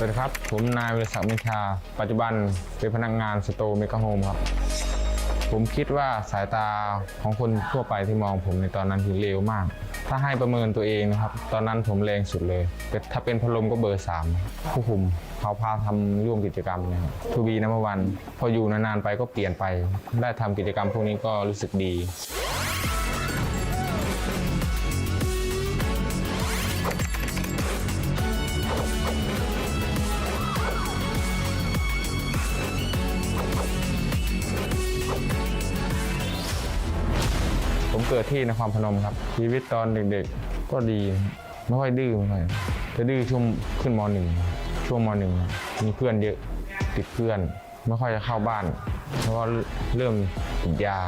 สวัสดีครับ ผมนายวิศักดิ์มิชา ปัจจุบันเป็นพนักงานสโตเมกะโฮมครับ ผมคิดว่าสายตาของคนทั่วไปที่มองผมในตอนนั้นคือเลวมาก ถ้าให้ประเมินตัวเองนะครับ ตอนนั้นผมแรงสุดเลย ถ้าเป็นพัดลมก็เบอร์สามผู้คุมเขาพาทำร่วมกิจกรรมนะครับทูบีนัมวัน พออยู่นานๆไปก็เปลี่ยนไป ได้ทำกิจกรรมพวกนี้ก็รู้สึกดี ผมเกิดที่นครพนมครับ ชีวิตตอนเด็กๆ ก็ดีไม่ค่อยดื้อไม่ค่อยจะดื้อช่วงขึ้นมหนึ่งช่วงมหนึ่งมีเพื่อนเยอะติดเพื่อน ไม่ค่อยจะเข้าบ้านเพราะว่าเริ่มติดยา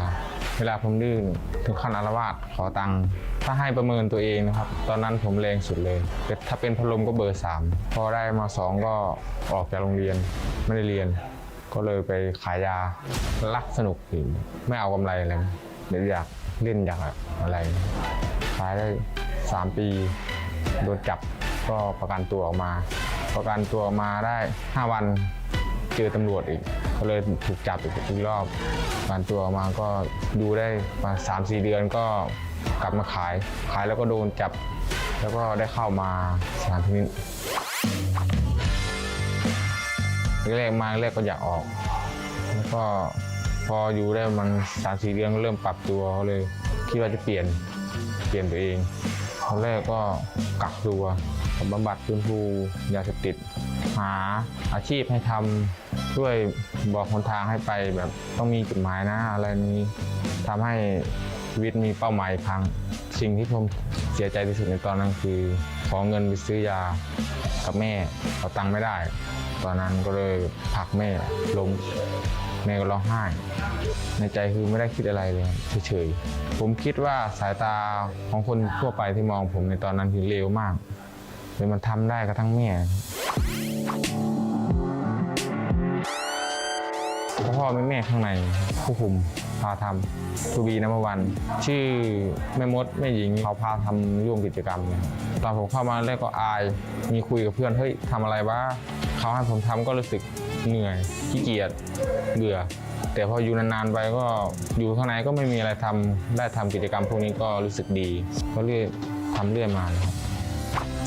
เวลาผมดื้อถึงขั้นอารวาสขอตังค์ถ้าให้ประเมินตัวเองนะครับ ตอนนั้นผมแรงสุดเลยแต่ถ้าเป็นพัดลมก็เบอร์สามพอได้มาสองก็ออกจากโรงเรียนไม่ได้เรียน ก็เลยไปขายยารักสนุกไม่เอากำไรอะไร เดี๋ยวอยากเล่นอยากอะไรขายได้ 3 ปี โดนจับก็ประกันตัวออกมา ประกันตัวออกมาได้ 5 วันเจอตำรวจอีก ก็เลยถูกจับอีกอีกรอบประกันตัวออกมาก็ดูได้มาสามสี่เดือนก็กลับมาขาย ขายแล้วก็โดนจับ แล้วก็ได้เข้ามาสถานพินิจแรกมาแรกก็อยากออก แล้วก็ พออยู่ได้มันสามสี่เดือนเริ่มปรับตัวก็เลย คิดว่าจะเปลี่ยนเปลี่ยนตัวเองตอนแรกก็กักตัวบำบัดฟื้นฟูยาเสพติด หาอาชีพให้ทำช่วยบอกคนทางให้ไปแบบต้องมีจุดหมายนะอะไรนี้ทำให้ชีวิตมีเป้าหมายครั้ง สิ่งที่ผมเสียใจที่สุดในตอนนั้นคือขอเงินไปซื้อยากับแม่เอาตังค์ไม่ได้ ตอนนั้นก็เลยผลักแม่ล้มแม่ก็ร้องไห้ ในใจคือไม่ได้คิดอะไรเลยเฉยๆผมคิดว่าสายตาของคนทั่วไปที่มองผมในตอนนั้นคือเลวมากเลยมันทำได้กระทั่งแม่พ่อแม่แม่ข้างในผู้คุมพาทำทูบีนัมวัน ชื่อแม่มดแม่หญิงเขาพาทำร่วมกิจกรรม ตอนผมเข้ามาแรกก็อาย มีคุยกับเพื่อนเฮ้ยทำอะไรวะ เขาให้ผมทำก็รู้สึกเหนื่อยขี้เกียจเบื่อ แต่พออยู่นานๆไปก็อยู่ข้างในก็ไม่มีอะไรทำได้ทำกิจกรรมพวกนี้ก็รู้สึกดีก็เรื่อยทำเรื่อยมานะครับ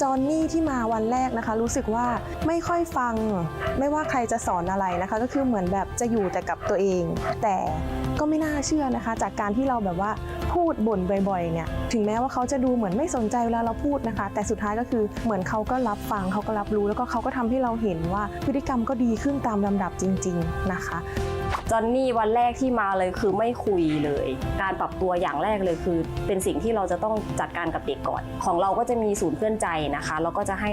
จอห์นนี่ที่มาวันแรกนะคะ รู้สึกว่าไม่ค่อยฟัง ไม่ว่าใครจะสอนอะไรนะคะ ก็คือเหมือนแบบจะอยู่แต่กับตัวเอง แต่ก็ไม่น่าเชื่อนะคะ จากการที่เราแบบว่า พูดบ่นบ่อยๆเนี่ยถึงแม้ว่าเขาจะดูเหมือนไม่สนใจเวลาเราพูดนะคะ แต่สุดท้ายก็คือเหมือนเขาก็รับฟังเขาก็รับรู้ แล้วก็เขาก็ทำให้เราเห็นว่าพฤติกรรมก็ดีขึ้นตามลำดับจริง ๆนะคะ จอนนี่วันแรกที่มาเลยคือไม่คุยเลย การปรับตัวอย่างแรกเลยคือ เป็นสิ่งที่เราจะต้องจัดการกับเด็กก่อน ของเราก็จะมีศูนย์เพื่อนใจนะคะแล้วก็จะให้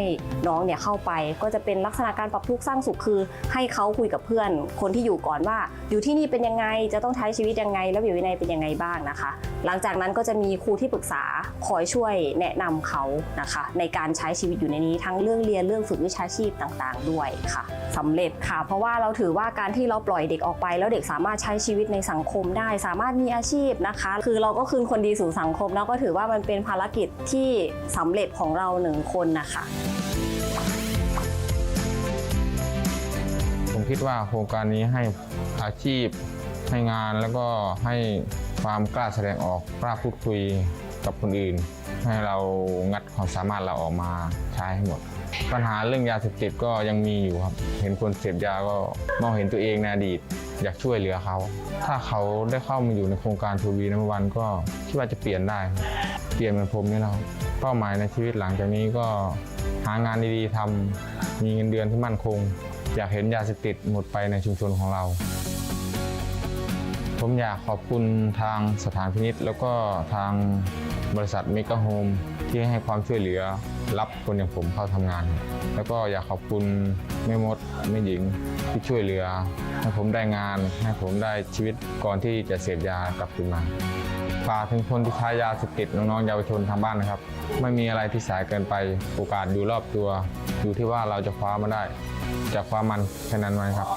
น้องเนี่ยเข้าไป ก็จะเป็นลักษณะการปรับทุกข์สร้างสุขคือ ให้เขาคุยกับเพื่อน คนที่อยู่ก่อนว่า อยู่ที่นี่เป็นยังไงจะต้องใช้ชีวิตยังไง แล้วอยู่วินัยเป็นยังไงบ้างนะคะ หลังจากนั้นก็จะมีครูที่ปรึกษาคอยช่วยแนะนำเขานะคะ ในการใช้ชีวิตอยู่ในนี้ทั้งเรื่องเรียนเรื่องฝึกวิชาชีพต่าง ๆ ด้วยค่ะสำเร็จค่ะ เพราะว่าเราถือว่าการที่เราปล่อยเด็กออกไปแล้วเด็กสามารถใช้ชีวิตในสังคมได้ สามารถมีอาชีพนะคะ คือเราก็คืนคนดีสู่สังคมแล้วก็ถือว่ามันเป็นภารกิจที่สำเร็จของเราหนึ่งคนนะคะผมคิดว่าโครงการนี้ให้อาชีพให้งานแล้วก็ให้ความกล้าแสดงออกกล้าพูดคุยกับคนอื่น ให้เรางัดความสามารถเราออกมาใช้ให้หมด ปัญหาเรื่องยาเสพติดก็ยังมีอยู่ครับ เห็นคนเสพยาก็มองเห็นตัวเองในอดีต อยากช่วยเหลือเขา ถ้าเขาได้เข้ามาอยู่ในโครงการทูบีนัมวันก็คิดว่าจะเปลี่ยนได้ เปลี่ยนเป็นผมนี่แหละครับเป้าหมายในชีวิตหลังจากนี้ก็หางานดีๆทำมีเงินเดือนที่มั่นคง อยากเห็นยาเสพติดหมดไปในชุมชนของเรา ผมอยากขอบคุณทางสถานพินิษแล้วก็ทางบริษัทเมกะโฮมที่ให้ความช่วยเหลือรับคนอย่างผมเข้าทำงาน แล้วก็อยากขอบคุณแม่มดแม่หญิงที่ช่วยเหลือ ให้ผมได้งาน ให้ผมได้ชีวิตก่อนที่จะเสพยากลับคืนมาฝากถึงคนที่ใช้ยาเสพติดน้องๆเยาวชนทางบ้านนะครับ ไม่มีอะไรที่สายเกินไปโอกาสอยู่รอบตัว อยู่ที่ว่าเราจะคว้ามาได้จะคว้ามันแค่นั้นไหมครับ